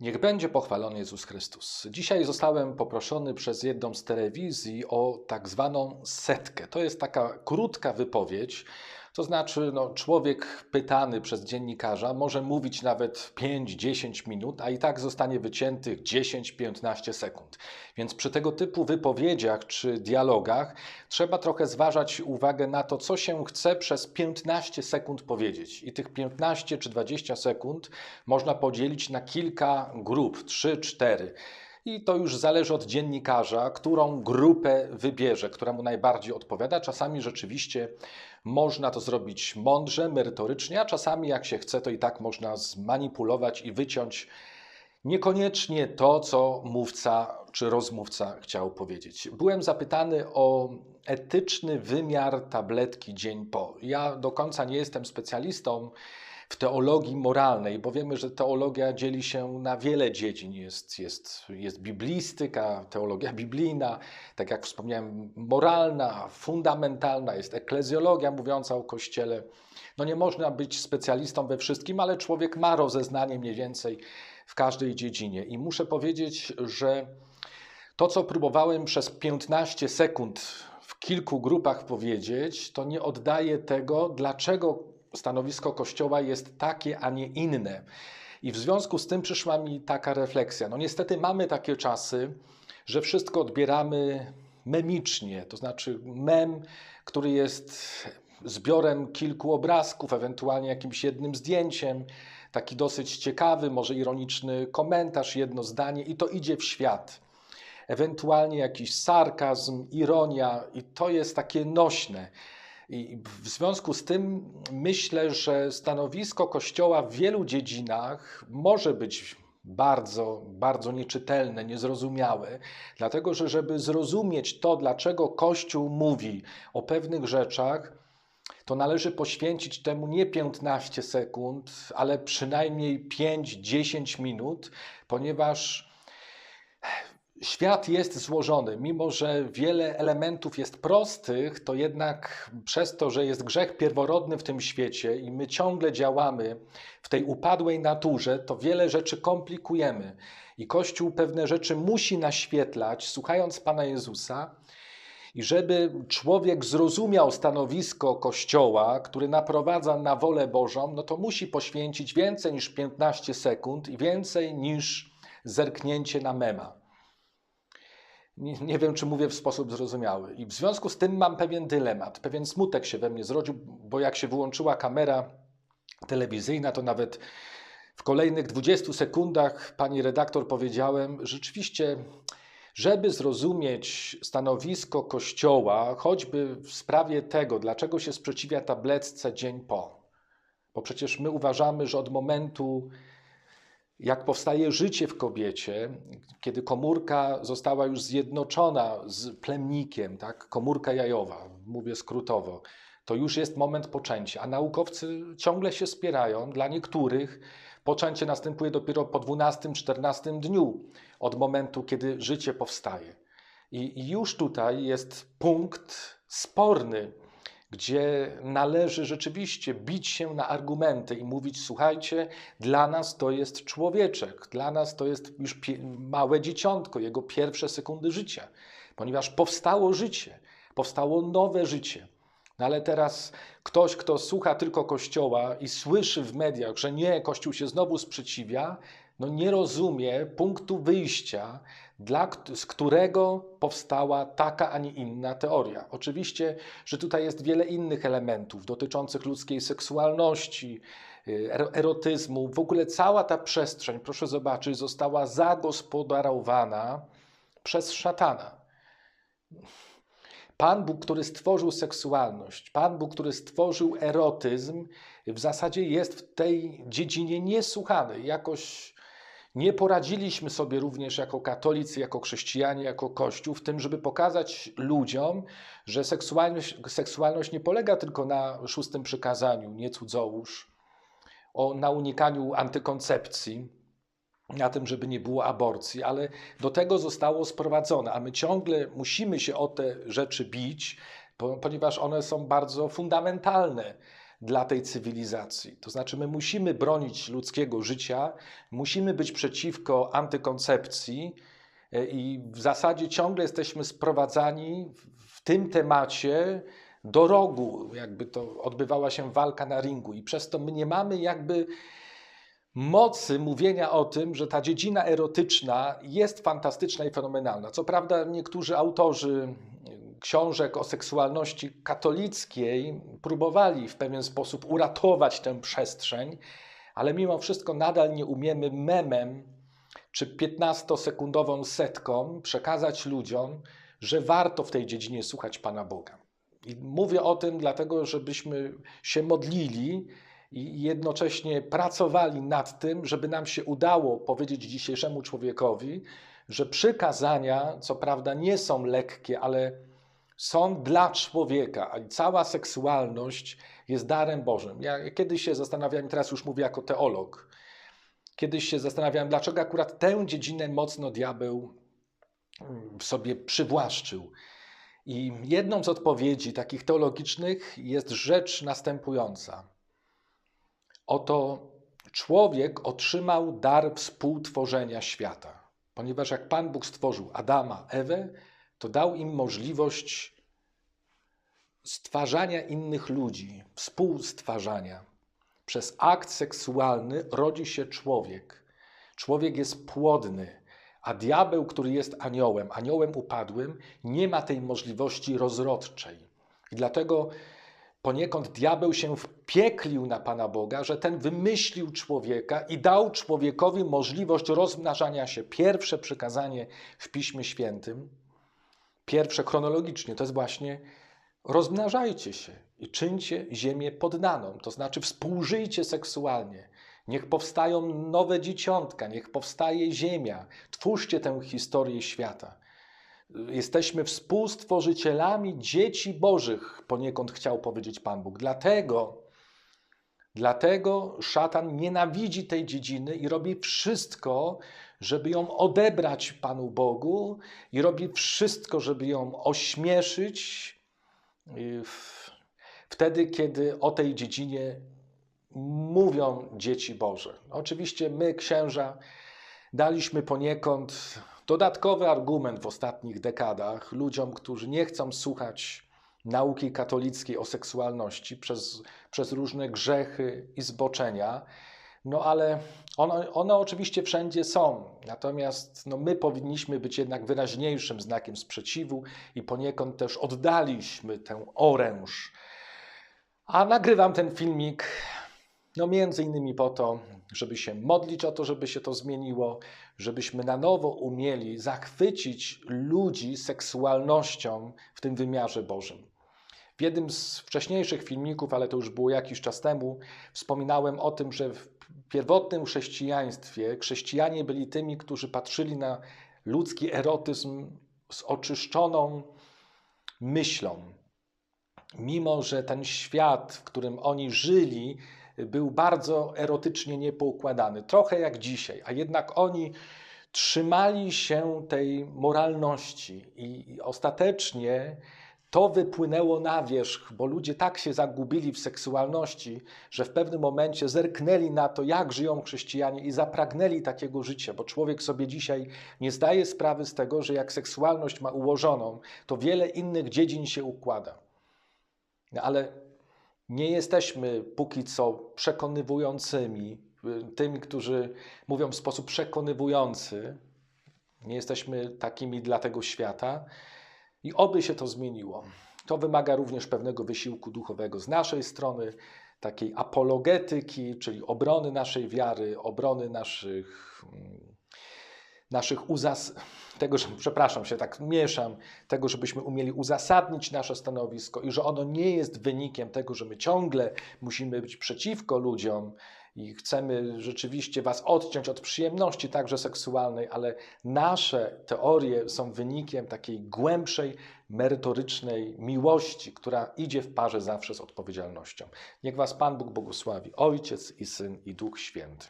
Niech będzie pochwalony Jezus Chrystus. Dzisiaj zostałem poproszony przez jedną z telewizji o tak zwaną setkę. To jest taka krótka wypowiedź, to znaczy no, człowiek pytany przez dziennikarza może mówić nawet 5-10 minut, a i tak zostanie wyciętych 10-15 sekund. Więc przy tego typu wypowiedziach czy dialogach trzeba trochę zważać uwagę na to, co się chce przez 15 sekund powiedzieć. I tych 15 czy 20 sekund można podzielić na kilka grup, 3-4. I to już zależy od dziennikarza, którą grupę wybierze, która mu najbardziej odpowiada. Czasami rzeczywiście można to zrobić mądrze, merytorycznie, a czasami, jak się chce, to i tak można zmanipulować i wyciąć niekoniecznie to, co mówca czy rozmówca chciał powiedzieć. Byłem zapytany o etyczny wymiar tabletki dzień po. Ja do końca nie jestem specjalistą teologii moralnej, bo wiemy, że teologia dzieli się na wiele dziedzin. Jest, jest, jest biblistyka, teologia biblijna, tak jak wspomniałem, moralna, fundamentalna, jest eklezjologia mówiąca o Kościele. No nie można być specjalistą we wszystkim, ale człowiek ma rozeznanie mniej więcej w każdej dziedzinie. I muszę powiedzieć, że to, co próbowałem przez 15 sekund w kilku grupach powiedzieć, to nie oddaje tego, dlaczego stanowisko Kościoła jest takie, a nie inne. I w związku z tym przyszła mi taka refleksja. No niestety mamy takie czasy, że wszystko odbieramy memicznie, to znaczy mem, który jest zbiorem kilku obrazków, ewentualnie jakimś jednym zdjęciem, taki dosyć ciekawy, może ironiczny komentarz, jedno zdanie i to idzie w świat. Ewentualnie jakiś sarkazm, ironia i to jest takie nośne. I w związku z tym myślę, że stanowisko Kościoła w wielu dziedzinach może być bardzo, bardzo nieczytelne, niezrozumiałe, dlatego że, żeby zrozumieć to, dlaczego Kościół mówi o pewnych rzeczach, to należy poświęcić temu nie 15 sekund, ale przynajmniej 5-10 minut, ponieważ Świat jest złożony, mimo że wiele elementów jest prostych, to jednak przez to, że jest grzech pierworodny w tym świecie i my ciągle działamy w tej upadłej naturze, to wiele rzeczy komplikujemy. I Kościół pewne rzeczy musi naświetlać, słuchając Pana Jezusa, i żeby człowiek zrozumiał stanowisko Kościoła, który naprowadza na wolę Bożą, no to musi poświęcić więcej niż 15 sekund i więcej niż zerknięcie na mema. Nie, nie, wiem, czy mówię w sposób zrozumiały. I w związku z tym mam pewien dylemat, pewien smutek się we mnie zrodził, bo jak się wyłączyła kamera telewizyjna, to nawet w kolejnych 20 sekundach pani redaktor powiedziałem, rzeczywiście, żeby zrozumieć stanowisko Kościoła, choćby w sprawie tego, dlaczego się sprzeciwia tabletce dzień po. Bo przecież my uważamy, że od momentu jak powstaje życie w kobiecie, kiedy komórka została już zjednoczona z plemnikiem, tak? komórka jajowa, mówię skrótowo, to już jest moment poczęcia. A naukowcy ciągle się spierają. Dla niektórych poczęcie następuje dopiero po 12-14 dniu od momentu, kiedy życie powstaje. I już tutaj jest punkt sporny gdzie należy rzeczywiście bić się na argumenty i mówić: Słuchajcie, dla nas to jest człowieczek, dla nas to jest już małe dzieciątko, jego pierwsze sekundy życia, ponieważ powstało życie, powstało nowe życie. No ale teraz ktoś, kto słucha tylko Kościoła i słyszy w mediach, że nie, Kościół się znowu sprzeciwia, no nie rozumie punktu wyjścia, dla, z którego powstała taka, a nie inna teoria. Oczywiście, że tutaj jest wiele innych elementów dotyczących ludzkiej seksualności, y, erotyzmu. W ogóle cała ta przestrzeń, proszę zobaczyć, została zagospodarowana przez szatana. Pan Bóg, który stworzył seksualność, Pan Bóg, który stworzył erotyzm, w zasadzie jest w tej dziedzinie niesłuchany. Jakoś nie poradziliśmy sobie również jako katolicy, jako chrześcijanie, jako Kościół w tym, żeby pokazać ludziom, że seksualność, seksualność nie polega tylko na szóstym przykazaniu, nie cudzołóż, o, na unikaniu antykoncepcji, na tym, żeby nie było aborcji, ale do tego zostało sprowadzone, a my ciągle musimy się o te rzeczy bić, ponieważ one są bardzo fundamentalne dla tej cywilizacji. To znaczy, my musimy bronić ludzkiego życia, musimy być przeciwko antykoncepcji e, i w zasadzie ciągle jesteśmy sprowadzani w tym temacie do rogu, jakby to odbywała się walka na ringu, i przez to my nie mamy jakby mocy mówienia o tym, że ta dziedzina erotyczna jest fantastyczna i fenomenalna. Co prawda, niektórzy autorzy książek o seksualności katolickiej próbowali w pewien sposób uratować tę przestrzeń, ale mimo wszystko nadal nie umiemy memem czy 15-sekundową setką przekazać ludziom, że warto w tej dziedzinie słuchać Pana Boga. I mówię o tym dlatego, żebyśmy się modlili i jednocześnie pracowali nad tym, żeby nam się udało powiedzieć dzisiejszemu człowiekowi, że przykazania, co prawda, nie są lekkie, ale są dla człowieka, a cała seksualność jest darem Bożym. Ja kiedyś się zastanawiałem, teraz już mówię jako teolog, kiedyś się zastanawiałem, dlaczego akurat tę dziedzinę mocno diabeł mm, sobie przywłaszczył. I jedną z odpowiedzi takich teologicznych jest rzecz następująca. Oto człowiek otrzymał dar współtworzenia świata, ponieważ jak Pan Bóg stworzył Adama, Ewę, to dał im możliwość stwarzania innych ludzi, współstwarzania. Przez akt seksualny rodzi się człowiek. Człowiek jest płodny, a diabeł, który jest aniołem, aniołem upadłym, nie ma tej możliwości rozrodczej. I dlatego poniekąd diabeł się wpieklił na Pana Boga, że ten wymyślił człowieka i dał człowiekowi możliwość rozmnażania się. Pierwsze przykazanie w Piśmie Świętym, pierwsze chronologicznie, to jest właśnie rozmnażajcie się i czyńcie ziemię poddaną, to znaczy współżyjcie seksualnie. Niech powstają nowe dzieciątka, niech powstaje ziemia. Twórzcie tę historię świata. Jesteśmy współstworzycielami dzieci Bożych, poniekąd chciał powiedzieć Pan Bóg. Dlatego, dlatego szatan nienawidzi tej dziedziny i robi wszystko, żeby ją odebrać Panu Bogu i robi wszystko, żeby ją ośmieszyć wtedy, kiedy o tej dziedzinie mówią dzieci Boże. Oczywiście my, księża, daliśmy poniekąd dodatkowy argument w ostatnich dekadach ludziom, którzy nie chcą słuchać nauki katolickiej o seksualności przez, przez różne grzechy i zboczenia. No ale one, one oczywiście wszędzie są, natomiast no, my powinniśmy być jednak wyraźniejszym znakiem sprzeciwu i poniekąd też oddaliśmy tę oręż. A nagrywam ten filmik no między innymi po to, żeby się modlić o to, żeby się to zmieniło, żebyśmy na nowo umieli zachwycić ludzi seksualnością w tym wymiarze Bożym. W jednym z wcześniejszych filmików, ale to już było jakiś czas temu, wspominałem o tym, że w pierwotnym chrześcijaństwie chrześcijanie byli tymi, którzy patrzyli na ludzki erotyzm z oczyszczoną myślą. Mimo, że ten świat, w którym oni żyli, był bardzo erotycznie niepoukładany, trochę jak dzisiaj, a jednak oni trzymali się tej moralności i ostatecznie to wypłynęło na wierzch, bo ludzie tak się zagubili w seksualności, że w pewnym momencie zerknęli na to, jak żyją chrześcijanie i zapragnęli takiego życia, bo człowiek sobie dzisiaj nie zdaje sprawy z tego, że jak seksualność ma ułożoną, to wiele innych dziedzin się układa. No ale nie jesteśmy póki co przekonywującymi, tymi, którzy mówią w sposób przekonywujący. Nie jesteśmy takimi dla tego świata i oby się to zmieniło. To wymaga również pewnego wysiłku duchowego z naszej strony, takiej apologetyki, czyli obrony naszej wiary, obrony naszych, naszych uzas tego, że, przepraszam się, tak mieszam, tego, żebyśmy umieli uzasadnić nasze stanowisko i że ono nie jest wynikiem tego, że my ciągle musimy być przeciwko ludziom i chcemy rzeczywiście Was odciąć od przyjemności, także seksualnej, ale nasze teorie są wynikiem takiej głębszej, merytorycznej miłości, która idzie w parze zawsze z odpowiedzialnością. Niech Was Pan Bóg błogosławi, Ojciec i Syn i Duch Święty.